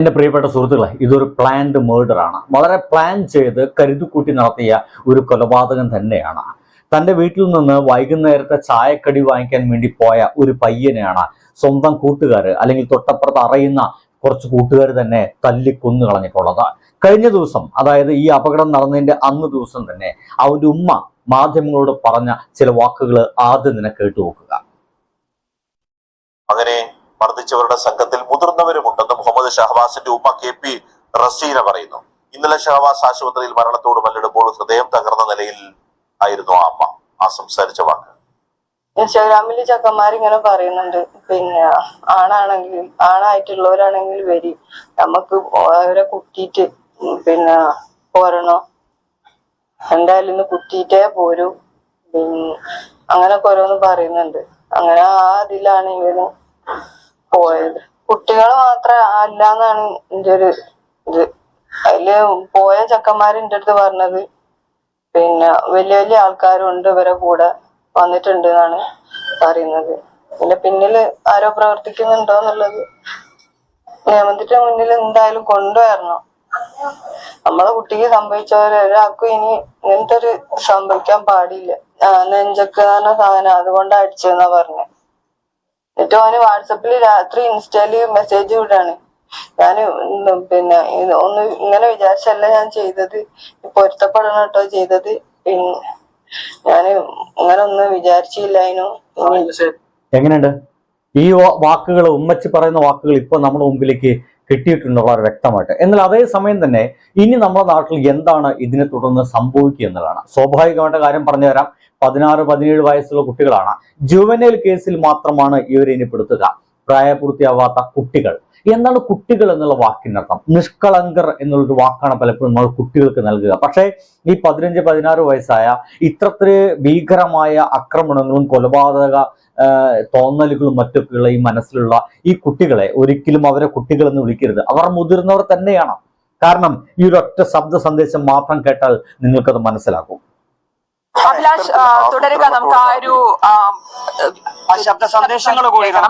എന്റെ പ്രിയപ്പെട്ട സുഹൃത്തുക്കളെ ഇതൊരു പ്ലാൻഡ് മേർഡർ ആണ്. വളരെ പ്ലാൻ ചെയ്ത് കരുതിക്കൂട്ടി നടത്തിയ ഒരു കൊലപാതകം തന്നെയാണ്. തന്റെ വീട്ടിൽ നിന്ന് വൈകുന്നേരത്തെ ചായക്കടി വാങ്ങിക്കാൻ വേണ്ടി പോയ ഒരു പയ്യനെയാണ് സ്വന്തം കൂട്ടുകാർ അല്ലെങ്കിൽ തൊട്ടപ്പുറത്ത് അറിയുന്ന കുറച്ച് കൂട്ടുകാർ തന്നെ തല്ലിക്കൊന്നു കളഞ്ഞിട്ടുള്ളത്. കഴിഞ്ഞ ദിവസം അതായത് ഈ അപകടം നടന്നതിന്റെ അന്ന് ദിവസം തന്നെ അവന്റെ ഉമ്മ മാധ്യമങ്ങളോട് പറഞ്ഞ ചില വാക്കുകൾ ആദ്യം തന്നെ കേട്ടു നോക്കുക അങ്ങനെ മർദ്ദിച്ചവരുടെ സംഘത്തിൽ മുതിർന്നവരുമുണ്ടെന്ന് മുഹമ്മദ് ഷഹബാസിന്റെ ഉമ്മ കെ പി റസീന പറയുന്നു. ഇന്നലെ ഷഹബാസ് ആശുപത്രിയിൽ മരണത്തോട് മല്ലിടുമ്പോൾ ഹൃദയം തകർന്ന നിലയിൽ ആയിരുന്നു ആ അമ്മ ആ സംസാരിച്ച വാക്ക്. ഇൻസ്റ്റാഗ്രാമിൽ ചക്കന്മാരിങ്ങനെ പറയുന്നുണ്ട്. പിന്നെ ആണാണെങ്കിലും ആണായിട്ടുള്ളവരാണെങ്കിൽ വരി. നമുക്ക് അവരെ കുത്തിയിട്ട് പിന്നെ പോരണോ? എന്തായാലും ഇന്ന് കുത്തിയിട്ടേ പോരൂ. പിന്നെ അങ്ങനൊക്കെ ഓരോന്ന് പറയുന്നുണ്ട്. അങ്ങനെ ആ ഇതിലാണ് ഇവന് പോയത്. കുട്ടികൾ മാത്രം അല്ലാന്നാണ് എന്റെ ഒരു ഇത്. അതിൽ പോയ ചെക്കന്മാർ എന്റെ അടുത്ത് പറഞ്ഞത്. പിന്നെ വലിയ വലിയ ആൾക്കാരുണ്ട് ഇവരെ കൂടെ വന്നിട്ടുണ്ട് എന്നാണ് പറയുന്നത്. പിന്നെ പിന്നിൽ ആരോ പ്രവർത്തിക്കുന്നുണ്ടോ എന്നുള്ളത് നിയമത്തിന്റെ മുന്നിൽ എന്തായാലും കൊണ്ടുവരണം. നമ്മളെ കുട്ടിക്ക് സംഭവിച്ചവരെ ഒരാൾക്കും ഇനി ഇങ്ങനത്തെ ഒരു സംഭവിക്കാൻ പാടില്ല. നെഞ്ചക്ക് പറഞ്ഞ സാധനം അതുകൊണ്ട് അടിച്ചെന്നാ പറഞ്ഞത് എന്നിട്ട് അവന് വാട്സപ്പിൽ രാത്രി ഇൻസ്റ്റയിൽ മെസ്സേജ് വിടാണ് ഞാൻ പിന്നെ ഇത് ഒന്ന് ഇങ്ങനെ വിചാരിച്ചല്ല ഞാൻ ചെയ്തത്. പൊരുത്തപ്പെടണം കേട്ടോ ചെയ്തത്. പിന്നെ ഞാൻ ഇങ്ങനെ ഒന്നും വിചാരിച്ചില്ല അതിനു. എങ്ങനെയുണ്ട്? ഈ വാക്കുകൾ ഉമ്മച്ചി പറയുന്ന വാക്കുകൾ ഇപ്പൊ നമ്മുടെ മുമ്പിലേക്ക് കിട്ടിയിട്ടുണ്ട് വളരെ വ്യക്തമായിട്ട്. എന്നാൽ അതേ സമയം തന്നെ ഇനി നമ്മുടെ നാട്ടിൽ എന്താണ് ഇതിനെ തുടർന്ന് സംഭവിക്കുക എന്നതാണ് സ്വാഭാവികമായിട്ട് കാര്യം പറഞ്ഞു തരാം. പതിനാറ് പതിനേഴ് വയസ്സുള്ള കുട്ടികളാണ്. ജുവനൽ കേസിൽ മാത്രമാണ് ഇവരെ ഇനി പെടുത്തുക. പ്രായപൂർത്തിയാവാത്ത കുട്ടികൾ. എന്താണ് കുട്ടികൾ എന്നുള്ള വാക്കിനർത്ഥം? നിഷ്കളങ്കർ എന്നുള്ളൊരു വാക്കാണ് പലപ്പോഴും നമ്മൾ കുട്ടികൾക്ക് നൽകുക. പക്ഷേ ഈ പതിനഞ്ച് പതിനാറ് വയസ്സായ ഇത്രത്തിൽ ഭീകരമായ ആക്രമണങ്ങളും കൊലപാതക തോന്നലുകളും മറ്റൊക്കെയുള്ള ഈ മനസ്സിലുള്ള ഈ കുട്ടികളെ ഒരിക്കലും അവരെ കുട്ടികളെന്ന് വിളിക്കരുത്. അവർ മുതിർന്നവർ തന്നെയാണ്. കാരണം ഈ ഒരൊറ്റ ശബ്ദ സന്ദേശം മാത്രം കേട്ടാൽ നിങ്ങൾക്കത് മനസ്സിലാക്കും അഭിലാഷ് തുടരുക നമുക്ക് ആ ഒരു ശബ്ദ സന്ദേശങ്ങൾ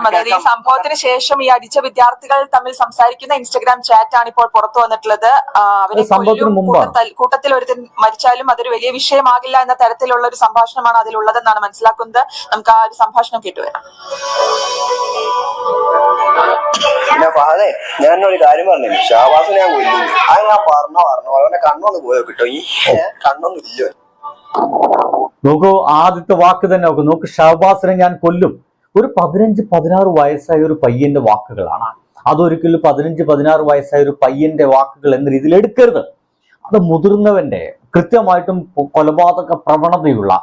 അതായത് ഈ സംഭവത്തിന് ശേഷം ഈ അടിച്ച വിദ്യാർത്ഥികൾ തമ്മിൽ സംസാരിക്കുന്ന ഇൻസ്റ്റഗ്രാം ചാറ്റ് ആണ് ഇപ്പോൾ പുറത്തു വന്നിട്ടുള്ളത്. അവരെ. കൂട്ടത്തിൽ- ഒരുത്തൻ മരിച്ചാലും അതൊരു വലിയ വിഷയമാകില്ല എന്ന തരത്തിലുള്ള ഒരു സംഭാഷണമാണ് അതിലുള്ളതെന്നാണ് മനസ്സിലാക്കുന്നത്. നമുക്ക് ആ ഒരു സംഭാഷണം കേട്ടുവരാം പിന്നെ ഫഹദേ ഞാൻ ഒരു കാര്യം പറഞ്ഞു. ഷാബാസിനെ ഞാൻ കൊല്ലുന്നു അത് ഞാൻ പറഞ്ഞ പറഞ്ഞോ. അവനെ കണ്ണൊന്ന് പോയോ കിട്ടോ. ഈ കണ്ണൊന്നും ഇല്ല. നോക്കൂ ആദ്യത്തെ വാക്ക് തന്നെ നോക്കൂ. നോക്ക് ഷഹബാസിനെ ഞാൻ കൊല്ലും. ഒരു പതിനഞ്ച് പതിനാറ് വയസ്സായ ഒരു പയ്യന്റെ വാക്കുകളാണ്. അതൊരിക്കലും പതിനഞ്ച് പതിനാറ് വയസ്സായ ഒരു പയ്യന്റെ വാക്കുകൾ എന്ന രീതിയിൽ എടുക്കരുത്. അത് മുതിർന്നവന്റെ കൃത്യമായിട്ടും കൊലപാതക പ്രവണതയുള്ള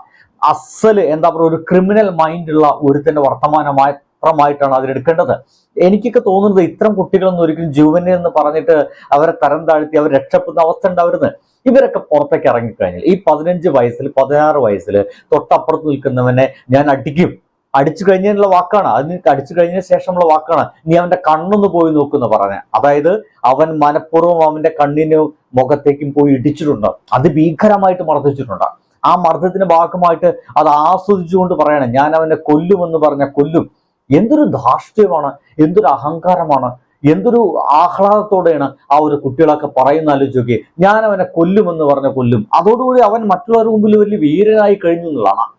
അസൽ എന്താ പറയുക ഒരു ക്രിമിനൽ മൈൻഡുള്ള ഒരുത്തന്റെ വർത്തമാനമായ മാത്രമായിട്ടാണ് അതിലെടുക്കേണ്ടത് എനിക്കൊക്കെ തോന്നുന്നത് ഇത്തരം കുട്ടികളൊന്നും ഒരിക്കലും ജീവനെന്ന് പറഞ്ഞിട്ട് അവരെ തരം താഴ്ത്തി അവർ രക്ഷപ്പെടുന്ന അവസ്ഥ ഉണ്ടാവരുത്. ഇവരൊക്കെ പുറത്തേക്ക് ഇറങ്ങിക്കഴിഞ്ഞാൽ ഈ പതിനഞ്ച് വയസ്സിൽ പതിനാറ് വയസ്സിൽ തൊട്ടപ്പുറത്ത് നിൽക്കുന്നവനെ ഞാൻ അടിക്കും. അടിച്ചു കഴിഞ്ഞതിനുള്ള വാക്കാണ്. അതിന് അടിച്ചു കഴിഞ്ഞതിന് ശേഷമുള്ള വാക്കാണ്. നീ അവന്റെ കണ്ണൊന്ന് പോയി നോക്കുന്ന പറഞ്ഞ. അതായത് അവൻ മനഃപൂർവം അവന്റെ കണ്ണിന് മുഖത്തേക്കും പോയി ഇടിച്ചിട്ടുണ്ട്. അത് ഭീകരമായിട്ട് മർദ്ദിച്ചിട്ടുണ്ട്. ആ മർദ്ദത്തിന്റെ ഭാഗമായിട്ട് അത് ആസ്വദിച്ചുകൊണ്ട് പറയണം ഞാൻ അവനെ കൊല്ലുമെന്ന് പറഞ്ഞ കൊല്ലും. എന്തൊരു ധാർഷ്ട്യമാണ് എന്തൊരു അഹങ്കാരമാണ്. എന്തൊരു ആഹ്ലാദത്തോടെയാണ് ആ ഒരു കുട്ടികളൊക്കെ പറയുന്ന ആലോചിച്ചൊക്കെ. ഞാൻ അവനെ കൊല്ലുമെന്ന് പറഞ്ഞ കൊല്ലും. അതോടുകൂടി അവൻ മറ്റുള്ളവരുടെ മുമ്പിൽ വലിയ വീരനായി കഴിഞ്ഞു എന്നുള്ളതാണ്.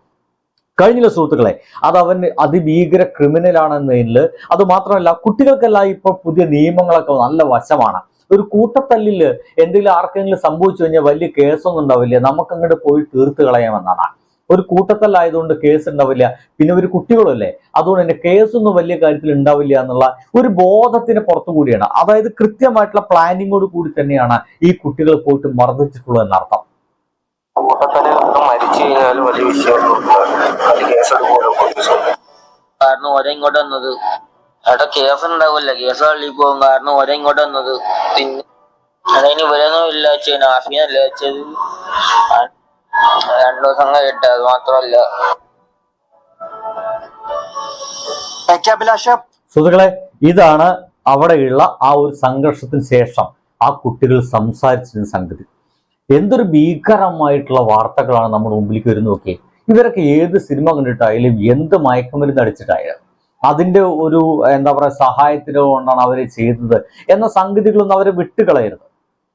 കഴിഞ്ഞില്ല സുഹൃത്തുക്കളെ? അത് അവൻ അതിഭീകര ക്രിമിനലാണെന്നതിൽ അത് മാത്രമല്ല കുട്ടികൾക്കെല്ലാം ഇപ്പോൾ പുതിയ നിയമങ്ങളൊക്കെ നല്ല വശമാണ്. ഒരു കൂട്ടത്തല്ലിൽ എന്തെങ്കിലും ആർക്കെങ്കിലും സംഭവിച്ചു കഴിഞ്ഞാൽ വലിയ കേസൊന്നും ഉണ്ടാവില്ല. നമുക്ക് അങ്ങോട്ട് പോയി തീർത്ത് കളയാമെന്നാണ്. ഒരു കൂട്ടത്തല്ലായതുകൊണ്ട് കേസ് ഉണ്ടാവില്ല. പിന്നെ ഒരു കുട്ടികളല്ലേ അതുകൊണ്ട് തന്നെ കേസൊന്നും വലിയ കാര്യത്തിൽ ഉണ്ടാവില്ല എന്നുള്ള ഒരു ബോധത്തിന് പുറത്തു കൂടിയാണ്. അതായത് കൃത്യമായിട്ടുള്ള പ്ലാനിങ്ങോട് കൂടി തന്നെയാണ് ഈ കുട്ടികൾ പോയിട്ട് മർദ്ദിച്ചിട്ടുള്ളത് എന്നർത്ഥം. മരിച്ചു കഴിഞ്ഞാലും വലിയ കാരണം ഒരേ ഇങ്ങോട്ട് വന്നത് അവിടെ കേസ് ഉണ്ടാവില്ല. കേസ് തള്ളി പോകും. കാരണം ഒരേ ഇങ്ങോട്ട് വന്നത് പിന്നെ അതിന് ഇവരൊന്നും ഇല്ല വെച്ചത് ആഫിയല്ല വെച്ചത്. രണ്ടു ദിവസം കഴിയട്ടെ അത് മാത്രമല്ല. സുഹൃത്തുക്കളെ ഇതാണ് അവിടെയുള്ള ആ ഒരു സംഘർഷത്തിന് ശേഷം ആ കുട്ടികൾ സംസാരിച്ചിരുന്ന സംഗതി. എന്തൊരു ഭീകരമായിട്ടുള്ള വാർത്തകളാണ് നമ്മുടെ മുമ്പിലേക്ക് വരുന്നത് നോക്കി ഇവരൊക്കെ ഏത് സിനിമ കണ്ടിട്ടായാലും എന്ത് മയക്കുമരുന്ന് അടിച്ചിട്ടായാലും അതിന്റെ ഒരു എന്താ പറയുക സഹായത്തിലോ കൊണ്ടാണ് അവർ ചെയ്തത് എന്ന സംഗതികളൊന്നും അവരെ വിട്ടുകളയരുത്.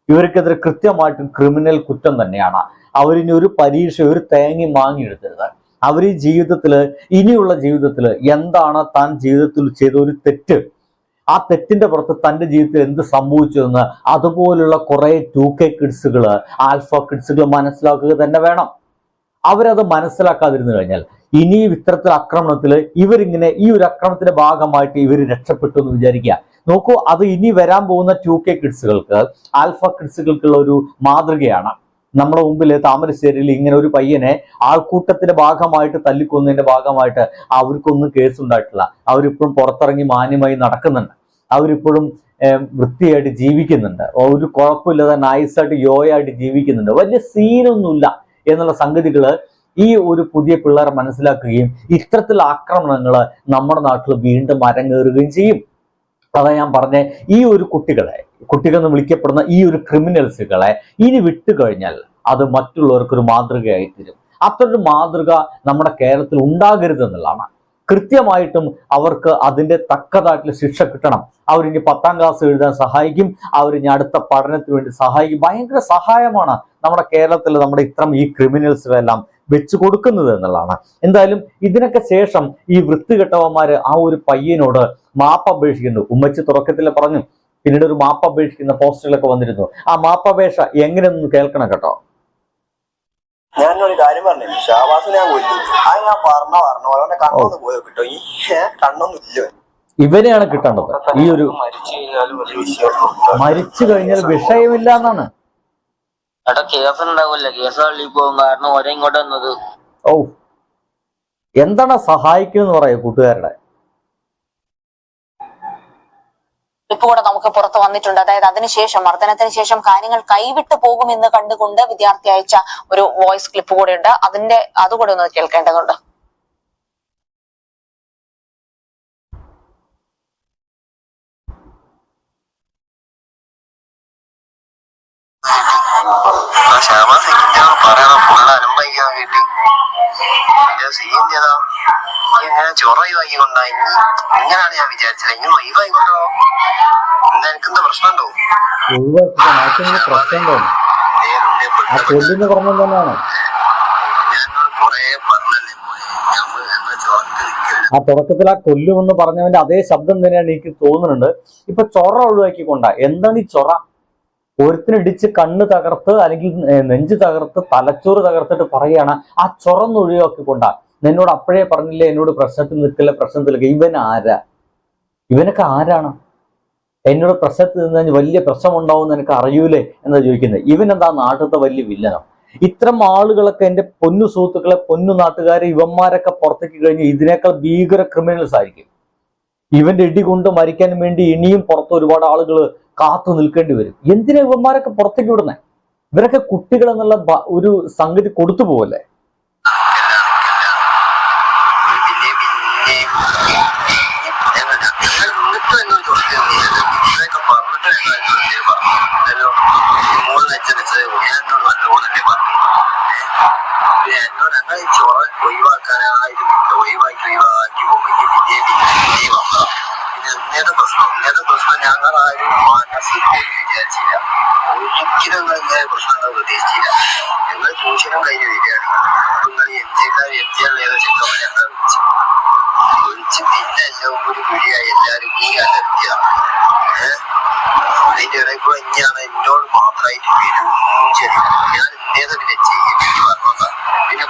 ഇവർക്കെതിരെ കൃത്യമായിട്ടും ക്രിമിനൽ കുറ്റം തന്നെയാണ്. അവരിനി ഒരു പരീക്ഷ ഒരു തേങ്ങി മാങ്ങിയെടുത്തരുത് അവർ ഈ ജീവിതത്തിൽ ഇനിയുള്ള ജീവിതത്തിൽ എന്താണ് താൻ ജീവിതത്തിൽ ചെയ്ത ഒരു തെറ്റ്? ആ തെറ്റിന്റെ പുറത്ത് തന്റെ ജീവിതത്തിൽ എന്ത് സംഭവിച്ചു എന്ന് അതുപോലുള്ള കുറെ ടു കെ കിഡ്സുകൾ ആൽഫ കിഡ്സുകൾ മനസ്സിലാക്കുക തന്നെ വേണം. അവരത് മനസ്സിലാക്കാതിരുന്നു കഴിഞ്ഞാൽ ഇനിയും ഇത്തരത്തിൽ ആക്രമണത്തിൽ ഇവരിങ്ങനെ ഈ ഒരു ആക്രമണത്തിന്റെ ഭാഗമായിട്ട് ഇവർ രക്ഷപ്പെട്ടു എന്ന് വിചാരിക്കുക. നോക്കൂ അത് ഇനി വരാൻ പോകുന്ന ടു കെ കിഡ്സുകൾക്ക് ആൽഫ കിഡ്സുകൾക്കുള്ള ഒരു മാതൃകയാണ്. നമ്മുടെ മുമ്പിൽ താമരശ്ശേരിയിൽ ഇങ്ങനെ ഒരു പയ്യനെ ആൾക്കൂട്ടത്തിന്റെ ഭാഗമായിട്ട് തല്ലിക്കൊന്നതിന്റെ ഭാഗമായിട്ട് അവർക്കൊന്നും കേസ് ഉണ്ടായിട്ടില്ല. അവരിപ്പോഴും പുറത്തിറങ്ങി മാന്യമായി നടക്കുന്നുണ്ട്. അവരിപ്പോഴും വൃത്തിയായിട്ട് ജീവിക്കുന്നുണ്ട്. ഒരു കുഴപ്പമില്ലാതെ നൈസായിട്ട് യോയായിട്ട് ജീവിക്കുന്നുണ്ട്. വലിയ സീനൊന്നുമില്ല എന്നുള്ള സംഗതികൾ ഈ ഒരു പുതിയ പിള്ളേരെ മനസ്സിലാക്കുകയും ഇത്തരത്തിലുള്ള ആക്രമണങ്ങൾ നമ്മുടെ നാട്ടിൽ വീണ്ടും അരങ്ങേറുകയും ചെയ്യും. അതാ ഞാൻ പറഞ്ഞ ഈ ഒരു കുട്ടികളെ കുട്ടികൾ എന്ന് വിളിക്കപ്പെടുന്ന ഈ ഒരു ക്രിമിനൽസുകളെ ഇനി വിട്ടുകഴിഞ്ഞാൽ അത് മറ്റുള്ളവർക്ക് ഒരു മാതൃകയായി തീരും. അത്തരൊരു മാതൃക നമ്മുടെ കേരളത്തിൽ ഉണ്ടാകരുത് എന്നുള്ളതാണ്. കൃത്യമായിട്ടും അവർക്ക് അതിന്റെ തക്കതായിട്ടുള്ള ശിക്ഷ കിട്ടണം. അവരിനി പത്താം ക്ലാസ് എഴുതാൻ സഹായിക്കും. അവരിനി അടുത്ത പഠനത്തിന് വേണ്ടി സഹായിക്കും. ഭയങ്കര സഹായമാണ് നമ്മുടെ കേരളത്തിൽ നമ്മുടെ ഇത്തരം ഈ ക്രിമിനൽസിനെല്ലാം വെച്ചു കൊടുക്കുന്നത് എന്നുള്ളതാണ്. എന്തായാലും ഇതിനൊക്കെ ശേഷം ഈ വൃത്തികെട്ടവന്മാര് ആ ഒരു പയ്യനോട് മാപ്പ് അപേക്ഷിക്കുന്നു. ഉമ്മച്ചി തുറക്കത്തിൽ പറഞ്ഞു പിന്നീട് ഒരു മാപ്പ് അപേക്ഷിക്കുന്ന പോസ്റ്ററിലൊക്കെ വന്നിരുന്നു. ആ മാപ്പപേക്ഷ എങ്ങനെയൊന്നും കേൾക്കണം കേട്ടോ. ഞാനൊരു കാര്യം പറഞ്ഞു ഷാബാസിനെ ഞാൻ കൊല്ലും അത് ഞാൻ പറഞ്ഞ പറഞ്ഞു അവന്റെ കണ്ണൊന്ന് പോയോ കിട്ടോ? ഈ ഏ, കണ്ണൊന്നും ഇല്ല ഇവനെയാണ് കിട്ടേണ്ടത്. ഈ ഒരു മരിച്ചു കഴിഞ്ഞാലും വലിയ മരിച്ചു കഴിഞ്ഞാൽ വിഷയമില്ല എന്നാണ്. എടാ കേസ് ഉണ്ടാവില്ല? കേസ് തള്ളി പോകും. കാരണം ഓരോ ഇങ്ങോട്ട് വന്നത്. ഓ എന്താണ് സഹായിക്കുന്നത് പറയാ കൂട്ടുകാരുടെ കൂടെ നമുക്ക് പുറത്തു വന്നിട്ടുണ്ട്. അതായത് അതിനുശേഷം മർദ്ദനത്തിന് ശേഷം കാര്യങ്ങൾ കൈവിട്ടു പോകുമെന്ന് കണ്ടുകൊണ്ട് വിദ്യാർത്ഥി അയച്ച ഒരു വോയിസ് ക്ലിപ്പ് കൂടെ ഉണ്ട്. അതിന്റെ അതുകൂടെ ഒന്ന് കേൾക്കേണ്ടതുണ്ട്. സീൻ ചെയ്താ ഇങ്ങനെ ചൊറയുവാക്കി കൊണ്ടായി ഇങ്ങനെയാണ് ഞാൻ വിചാരിച്ചത്. ഇങ്ങനെ ഒഴിവായിക്കൊണ്ടോ എന്താ എനിക്കെന്താ പ്രശ്നമുണ്ടോ? എന്നാ ആ തുടക്കത്തിൽ ആ കൊല്ലുമെന്ന് പറഞ്ഞവന്റെ അതേ ശബ്ദം തന്നെയാണ് എനിക്ക് തോന്നുന്നുണ്ട്. ഇപ്പൊ ചൊറ ഒഴിവാക്കിക്കൊണ്ട. എന്താണ് ഈ ചൊറ? ഒരുത്തിനിടിച്ച് കണ്ണ് തകർത്ത് അല്ലെങ്കിൽ നെഞ്ച് തകർത്ത് തലച്ചോറ് തകർത്തിട്ട് പറയാണ് ആ ചൊറന്ന് ഒഴിവാക്കിക്കൊണ്ട എന്നോട് അപ്പോഴേ പറഞ്ഞില്ലേ എന്നോട് പ്രശ്നത്തിൽ നിൽക്കില്ല പ്രശ്നത്തിൽ നിൽക്കുക ഇവൻ ആരാ? ഇവനൊക്കെ ആരാണ്? എന്നോട് പ്രശ്നത്തിൽ നിന്ന് വലിയ പ്രശ്നമുണ്ടാവും എനിക്ക് അറിയൂലേ? എന്നാ ചോദിക്കുന്നത്. ഇവൻ എന്താ നാട്ടിലത്തെ വലിയ വില്ലനോ? ഇത്തരം ആളുകളൊക്കെ എന്റെ പൊന്നു സുഹൃത്തുക്കളെ പൊന്നു നാട്ടുകാരെ ഇവന്മാരൊക്കെ പുറത്തേക്ക് കഴിഞ്ഞ് ഇതിനേക്കാൾ ഭീകര ക്രിമിനൽസ് ആയിരിക്കും. ഇവന്റെ ഇടി കൊണ്ട് മരിക്കാൻ വേണ്ടി ഇനിയും പുറത്ത് ഒരുപാട് ആളുകൾ കാത്തു നിൽക്കേണ്ടി വരും. എന്തിനാ ഇവന്മാരൊക്കെ പുറത്തേക്ക് വിടുന്നേ? ഇവരൊക്കെ കുട്ടികൾ എന്നുള്ള ഒരു സംഗതി കൊടുത്തു പോവല്ലേ പിന്നെ പിന്നെ നിങ്ങൾ ഇന്നിപ്പോ എന്നോട് ചോദിക്കുന്നില്ലല്ലോ ഇതൊക്കെ പറഞ്ഞിട്ട് ഞങ്ങൾ ചോദിച്ചേ പറഞ്ഞു എന്നല്ലോ മൂന്ന് വെച്ച് വെച്ചത് ഞാൻ എന്നോട് നല്ലോണല്ലേ പറഞ്ഞു പിന്നെ എന്നോട് ഞങ്ങൾ ഈ ചൊറ ഒഴിവാക്കാനായിട്ട് ഒഴിവാക്കി ഒഴിവാക്കി പോകുമ്പോൾ പിന്നെ പിന്നെ വന്നതാ പിന്നെ ഇന്നത്തെ പ്രശ്നം ഇന്നത്തെ പ്രശ്നം ഞങ്ങൾ ആരും മനസ്സിൽ പോലും വിചാരിച്ചില്ല ഒരിക്കലും നിങ്ങൾ ഇങ്ങനെ പ്രശ്നങ്ങൾ പ്രതീക്ഷിച്ചില്ല ഞങ്ങൾ ട്യൂഷനും കഴിഞ്ഞ് വരികയാണ് നിങ്ങൾ എം ജിക്കാർ എം ജി ആർ ഏതോ ചെക്കന്മാർ ഞങ്ങളെ വിളിച്ചു വിളിച്ച് പിന്നെ എല്ലാം ഒരു വിളിയായി എല്ലാരും ഈ അലർത്തിയ എന്നോട് ഞാൻ പിന്നെ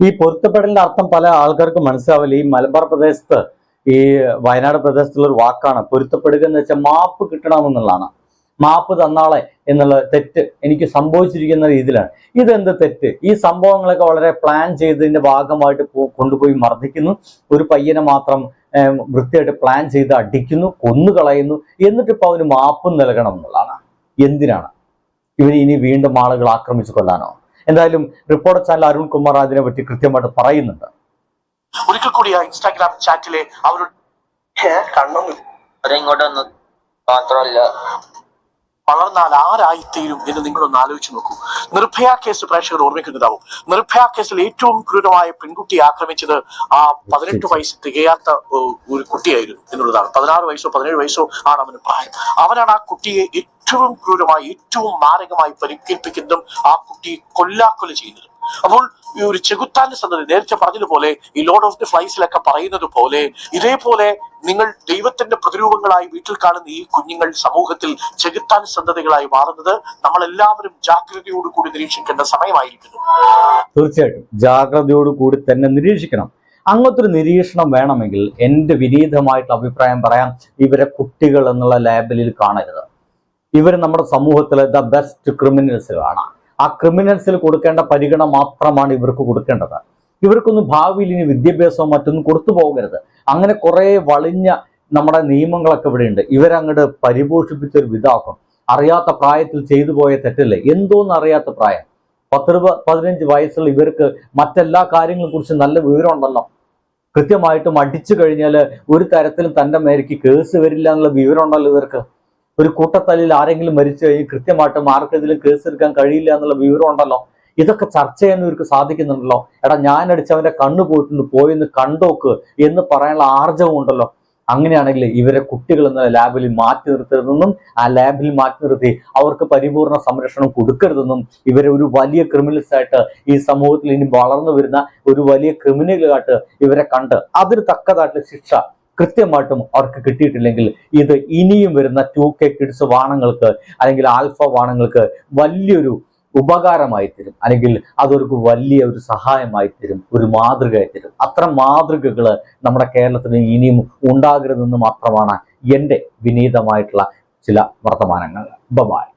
ഈ പൊരുത്തപ്പെടലിന്റെ അർത്ഥം പല ആൾക്കാർക്ക് മനസ്സിലാവില്ല. ഈ മലബാർ പ്രദേശത്ത് ഈ വയനാട് പ്രദേശത്തുള്ള ഒരു വാക്കാണ് പൊരുത്തപ്പെടുക എന്ന് വെച്ചാൽ മാപ്പ് കിട്ടണമെന്നുള്ളതാണ്. മാപ്പ് തന്നാളെ എന്നുള്ള തെറ്റ് എനിക്ക് സംഭവിച്ചിരിക്കുന്ന രീതിയിലാണ്. ഇതെന്ത് തെറ്റ്? ഈ സംഭവങ്ങളൊക്കെ വളരെ പ്ലാൻ ചെയ്തതിന്റെ ഭാഗമായിട്ട് കൊണ്ടുപോയി മർദ്ദിക്കുന്നു. ഒരു പയ്യനെ മാത്രം വൃത്തിയായിട്ട് പ്ലാൻ ചെയ്ത് അടിക്കുന്നു കൊന്നുകളയുന്നു. എന്നിട്ട് ഇപ്പൊ അവന് മാപ്പ് നൽകണം എന്നുള്ളതാണ്. എന്തിനാണ്? ഇവർ ഇനി വീണ്ടും ആളുകൾ ആക്രമിച്ചു കൊല്ലാനോ? എന്തായാലും റിപ്പോർട്ടർ ചാനൽ അരുൺകുമാർ അതിനെ പറ്റി കൃത്യമായിട്ട് പറയുന്നുണ്ട്. ഒരിക്കൽ കൂടി ആ ഇൻസ്റ്റാഗ്രാം ചാറ്റിലെ അവരുടെ കണ്ണൊന്നും ഇങ്ങോട്ടൊന്നും ഇങ്ങോട്ട് മാത്രമല്ല. വളർന്നാൽ ആരായിത്തീരും എന്ന് നിങ്ങളൊന്ന് ആലോചിച്ച് നോക്കൂ. നിർഭയ കേസ് പ്രേക്ഷകർ ഓർമ്മിക്കുന്നതാവും. നിർഭയ കേസിൽ ഏറ്റവും ക്രൂരമായ പെൺകുട്ടി ആക്രമിച്ചത് ആ പതിനെട്ട് വയസ്സ് തികയാത്ത ഒരു കുട്ടിയായിരുന്നു എന്നുള്ളതാണ്. പതിനാറ് വയസ്സോ പതിനേഴ് വയസ്സോ ആണ് അവന് പ്രായം. അവനാണ് ആ കുട്ടിയെ ഏറ്റവും ക്രൂരമായി ഏറ്റവും മാരകമായി പരിക്കേൽപ്പിക്കുന്നതും ആ കുട്ടിയെ കൊല്ലാക്കൊല ചെയ്യുന്നതും. അപ്പോൾ ഈ ഒരു ചെകുത്താന്റെ സന്തതി നേരത്തെ പറഞ്ഞതുപോലെ ഈ ലോർഡ് ഓഫ് ദി ഫ്ലൈസിലൊക്കെ പറയുന്നത് പോലെ ഇതേപോലെ നിങ്ങൾ ദൈവത്തിന്റെ പ്രതിരൂപങ്ങളായി വീട്ടിൽ കാണുന്ന ഈ കുഞ്ഞുങ്ങൾ സമൂഹത്തിൽ ചെകുത്താൻ സന്തതികളായി മാറുന്നത് നമ്മൾ എല്ലാവരും ജാഗ്രതയോടുകൂടി നിരീക്ഷിക്കേണ്ട സമയമായിരിക്കുന്നു. തീർച്ചയായിട്ടും. ജാഗ്രതയോട് കൂടി തന്നെ നിരീക്ഷിക്കണം. അങ്ങനത്തെ ഒരു നിരീക്ഷണം വേണമെങ്കിൽ എന്റെ വിനീതമായിട്ടുള്ള അഭിപ്രായം പറയാം ഇവരെ കുട്ടികൾ എന്നുള്ള ലേബലിൽ കാണരുത്. ഇവർ നമ്മുടെ സമൂഹത്തിലെ ദ ബെസ്റ്റ് ക്രിമിനൽസുകളാണ് ആ ക്രിമിനൽസിൽ കൊടുക്കേണ്ട പരിഗണന മാത്രമാണ് ഇവർക്ക് കൊടുക്കേണ്ടത്. ഇവർക്കൊന്നും ഭാവിയിൽ ഇനി വിദ്യാഭ്യാസമോ മറ്റൊന്നും കൊടുത്തു പോകരുത്. അങ്ങനെ കുറേ വളിഞ്ഞ നമ്മുടെ നിയമങ്ങളൊക്കെ ഇവിടെ ഉണ്ട് ഇവരങ്ങോട്ട് പരിപോഷിപ്പിച്ചൊരു വിധാക്കും അറിയാത്ത പ്രായത്തിൽ ചെയ്തു പോയ തെറ്റല്ലേ? എന്തോന്ന് അറിയാത്ത പ്രായം? പത്തിരുപ പതിനഞ്ച് വയസ്സുള്ള ഇവർക്ക് മറ്റെല്ലാ കാര്യങ്ങളെ കുറിച്ച് നല്ല വിവരമുണ്ടല്ലോ. കൃത്യമായിട്ടും അടിച്ചു കഴിഞ്ഞാൽ ഒരു തരത്തിലും തന്റെ മേലേക്ക് കേസ് വരില്ല എന്നുള്ള വിവരം ഉണ്ടല്ലോ ഇവർക്ക്. ഒരു കൂട്ടത്തല്ലിൽ ആരെങ്കിലും മരിച്ചു കഴിഞ്ഞ് കൃത്യമായിട്ടും കേസ് എടുക്കാൻ കഴിയില്ല എന്നുള്ള വിവരം ഉണ്ടല്ലോ? ഇതൊക്കെ ചർച്ച ചെയ്യാൻ ഇവർക്ക് സാധിക്കുന്നുണ്ടല്ലോ. എടാ ഞാൻ അടിച്ചവന്റെ കണ്ണു പോയിട്ടുണ്ട് പോയിന്ന് കണ്ടോക്ക് എന്ന് പറയാനുള്ള ആർജവം ഉണ്ടല്ലോ. അങ്ങനെയാണെങ്കിൽ ഇവരെ കുട്ടികൾ എന്ന ലാബിൽ മാറ്റി നിർത്തരുതെന്നും ആ ലാബിൽ മാറ്റി നിർത്തി അവർക്ക് പരിപൂർണ സംരക്ഷണം കൊടുക്കരുതെന്നും ഇവരെ ഒരു വലിയ ക്രിമിനൽസ് ആയിട്ട് ഈ സമൂഹത്തിൽ ഇനി വളർന്നു വരുന്ന ഒരു വലിയ ക്രിമിനലുകളായിട്ട് ഇവരെ കണ്ട് അതിന് തക്കതായിട്ടുള്ള ശിക്ഷ കൃത്യമായിട്ടും അവർക്ക് കിട്ടിയിട്ടില്ലെങ്കിൽ ഇത് ഇനിയും വരുന്ന ടു കെ കിഡ്സ് വാണങ്ങൾക്ക് അല്ലെങ്കിൽ ആൽഫ വാണങ്ങൾക്ക് വലിയൊരു ഉപകാരമായി തരും. അല്ലെങ്കിൽ അതൊരു വലിയ ഒരു സഹായമായി തരും. ഒരു മാതൃകയായി തരും. അത്തരം മാതൃകകൾ നമ്മുടെ കേരളത്തിന് ഇനിയും ഉണ്ടാകരുതെന്ന് മാത്രമാണ് എന്റെ വിനീതമായിട്ടുള്ള ചില വർത്തമാനങ്ങൾ. ബബായ്